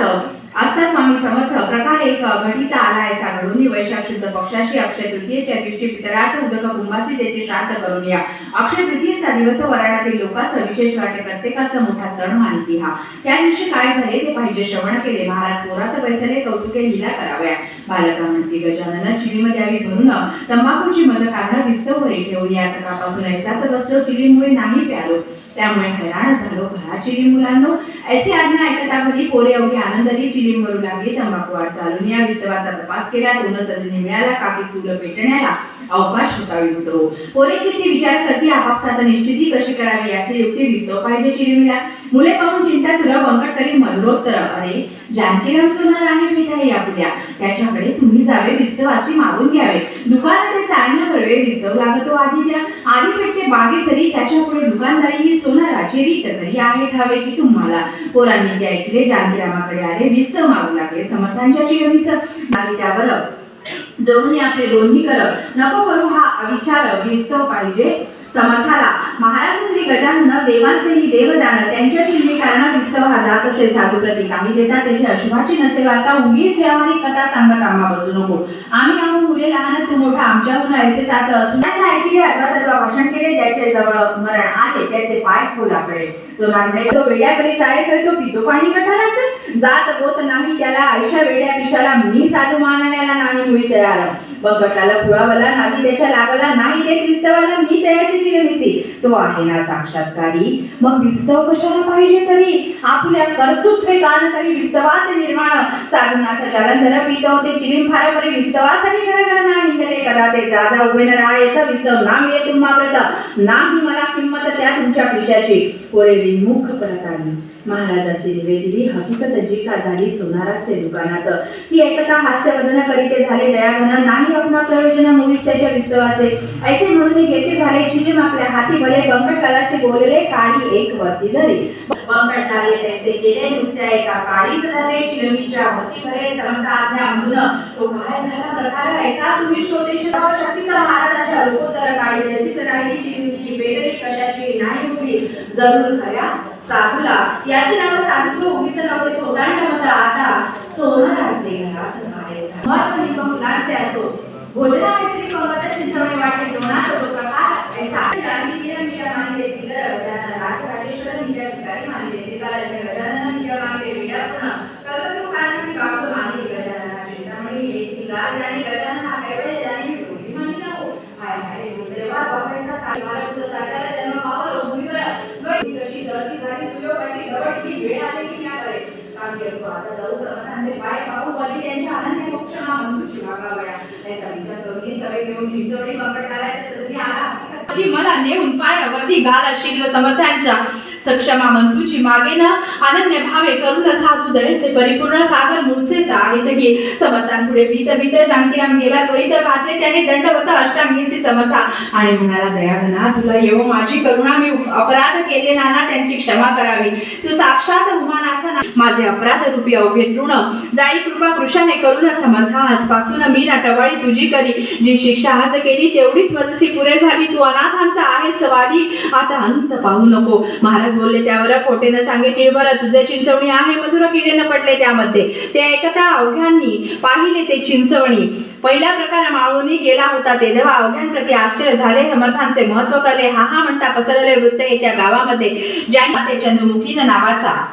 Claro. आस्था स्वामी समर्थ प्रकार एक घटित आला आहे सागरून वैशाख शुद्ध पक्षाशी अक्षय तृतीयेच्या दिवशी पितरार्थ उदक कुंभासी त्याचे श्राद्ध करून या. अक्षय तृतीयेचा दिवस वराडातील लोकांस विशेष वाटे प्रत्येकाचा मोठा सण मानिती हा. त्या दिवशी काय झाले ते पाहिजे श्रवण केले. महाराज पोरात बैसले कौतुके लिला कराव्या. बालका म्हणते गजानन चिलीमध्ये द्यावी भरून तंबाखूची मज काढा विस्तवरी ठेवून या. सकाळपासून ऐसाच वस्त्र चिलीमुळे नाही प्यालो. त्यामुळे हैराण झालो. घरा चिली मुलांनो ऐसे आज्ञा ऐकता घरी पोरे अवघे अवघी आनंदाने चिलीम भरू लागली तंबाखू वाट चालून या विस्तवाचा तपास केला दोन तजने मिळाला कापी चुलं पेटण्याला अवकाश होता विवटो पोरेची ती विचार करते आपापसाचा निश्चिती कशी करावी याचे युक्ती विस्तव पाहिजे चिलीमीला मुले पाहून चिंता तुला बंकट तरी करी तर अरे जानकीराम सोनार आहे या यापुद्या त्याच्याकडे तुम्ही जावे विस्तवासी मागून घ्यावे. दुकानात ते चालण्या बरवे लागतो आधी द्या. आधी पेटते बागे सरी त्याच्या पुढे दुकानदारी ही सोनाराची रीत खरी आहे ठावे की तुम्हाला. पोरांनी ते ऐकले जानकीरामाकडे आले विस्त मागू लागले. समर्थांच्या चिरवीस आणि त्यावर जोडून आपले दोन्ही कर नको करू हा विचार विस्त पाहिजे. समर्थाला. महाराज श्री गजानन देवांचेही देव त्यांच्या त्यांच्याशी कारण विस्तव हा जात असे साधू प्रती काही देतात तेथे अशुभाची नसे वार्ता उगीच व्यावहारिक कथा सांगत आम्हा बसू नको. आम्ही आहो मुले लहान तू मोठा आमच्याहून ऐसे साच असून ऐकले अथवा तत्वा भाषण केले ज्याचे जवळ मरण आहे त्याचे पाय फुलाकडे तो लागले तो वेड्यापरी चाळे करतो पितो पाणी गटाराचे जात गोत नाही त्याला आयुष्या वेड्या पिशाला मी साधू मानण्याला नाही मुळी तयार. गटाला पुळावला नाही त्याच्या लागला नाही ते क्रिस्तवाला मी तयाची चिरमिसी तो आहे ना साक्षात्कारी. मग विस्तव कशाला पाहिजे तरी? आपल्या कर्तृत्वे गान तरी विस्तवात निर्माण. साधनाथ जालंधर पितवते चिलीम फार परी विस्तवासाठी घडघड नाही केले कदा ते जाजा उभे न राहायचं. विस्तव ना मिळे तुम्हा ना तुम्ही मला किंमत त्या तुमच्या पिशाची. पोरे विमुख करत आली महाराजाची निवेदिली हकीकत जी का झाली सोनाराचे दुकानात. ती ऐकता हास्यवदन करीते झाले दयागन नाही आपला प्रयोजन मुलीस त्याच्या विस्तवाचे. ऐसे म्हणून घेते झाले चिलीम आपल्या हाती भले बंकटलाचे बोलले काळी एक वरती धरी. बंकट त्यांचे गेले दुसऱ्या एका काळीच झाले चिलमीच्या वरती भरे समजा आज्ञा म्हणून. तो काय झाला प्रकार ऐका तुम्ही छोटे शक्ती करा रूपोत्तर काळी जशीच राहिली चिलीमची बेदरी कशाची नाही मुली जरूर खऱ्या. साधूला. याचे नाव साधू उगीच नव्हते थोडांड मत आता सोनाराचे घरात मत आणि मुलांचे असो. भोजना मैत्री कमत चिंतवणे वाटे दोनात होतो प्रकार ऐसा गांधी नियम मानले तिला गजानन राज राजेश्वर निजा ठिकाणी मानले त्रिकालाचे गजानन निजा मानले विडापूर्ण कल्पतू कारणी बापू मानले गजानन चिंतामणी हे तिगार आणि गजानन हा कैवळे जाणी दोन्ही मानिला हो हाय हाय देवा बापाचा साई मला तुझं साकारा जन्म पावलो भूमीवर गई कशी जळती झाली सुयोगाची गवटची वेळ आली की म्या करे आता जाऊ पाय पाहू बली त्यांच्या मोक्ष हा त्याचा विचार करून घेऊन आला मला नेऊन पायावरती घाला शीघ्र समर्थांच्या. सक्षमा मंतूची मागे न अनन्य भावे करून साधू दळेचे परिपूर्ण सागर मूळचेच आहेत समर्थान पुढे भीत भीत जानकीराम गेला. त्वरित वाचले त्याने दंडवत अष्टांगीसी समर्था. आणि म्हणाला दयागना तुला येऊ माझी करुणा. मी अपराध केले नाना त्यांची क्षमा करावी. तू साक्षात उमानाथ माझे अपराध रूपी अवघे तृण. जाई कृपा कृशाने करून समर्था. आजपासून मी नाटवाळी तुझी करी. जी शिक्षा आज केली तेवढीच मनसी पुरे झाली. तू अनाथांचा आहेच वाडी. आता अंत पाहू नको. महाराज बोलले त्यावर खोटे न सांगे टिळभर तुझे चिंचवणी आहे मधुर किडे न पडले त्यामध्ये. ते ऐकता अवघ्यांनी पाहिले ते चिंचवणी. पहिल्या प्रकार माळूनी गेला होता ते. तेव्हा अवघ्यांप्रती आश्चर्य झाले. समर्थांचे महत्त्व कळले. हा हा म्हणता पसरले वृत्त हे त्या गावामध्ये. ज्या ते नावाचा.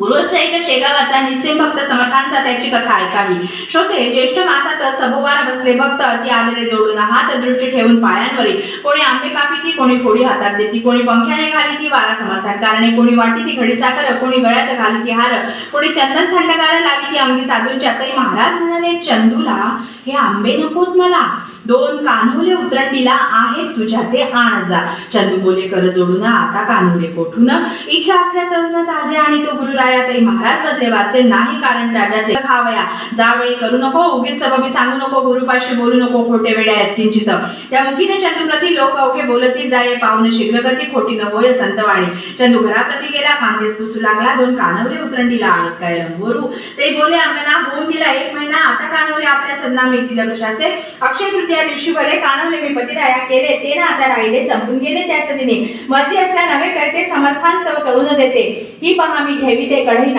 गुरुसेक शेगावाचा निस्सेम भक्त समर्थांचा त्याची कथा ऐकावी. श्रोते ज्येष्ठ मासात सभोवार बसले भक्त अति आदरे जोडून हात दृष्टी ठेवून पायांवर. कोणी आंबे कापी ती कोणी फोडी हातात देती. कोणी पंख्याने घाली ती वारा समर्थन कारणे. कोणी वाटी ती घडी साखर कोणी गळ्यात घाली ती हार. कोणी चंदन थंडगार लावी ती अंगी साधूंच्या तरी महाराज म्हणाले चंदूला हे आंबे नकोत मला. दोन कान्हुले उतरंडीला आहे तुझ्या ते आण जा. चंदू बोले कर जोडून आता कानुले कोठून? इच्छा असल्या तरुण ताजे आणि तो गुरुराया तरी महाराज बदले वाचे नाही कारण त्याच्याचे खावया जावेळी करू नको उगीच सबबी सांगू नको गुरुपाशी बोलू नको खोटे वेड्या आहेत किंचित. त्या मुखीने चंदूप्रती लोक अवघे बोलती जाये पाहुणे शीघ्रगती खोटी न होय संतवाणी. चंदू घराप्रती गेला कांदेस पुसू लागला दोन कानवले उतरंडीला आहेत काय रंगोरू. ते बोले अंगना होऊन दिला एक महिना आता कानवरे आपल्या सदना मिळतील कशाचे? अक्षय तृतीया दिवशी भले कानवले मी पतिराया केले ते ना आता राहिले संपून गेले त्याच दिने. मर्जी असल्या नवे करते समर्थान सव तळून देते. ही पहा मी ठेवी ते कढई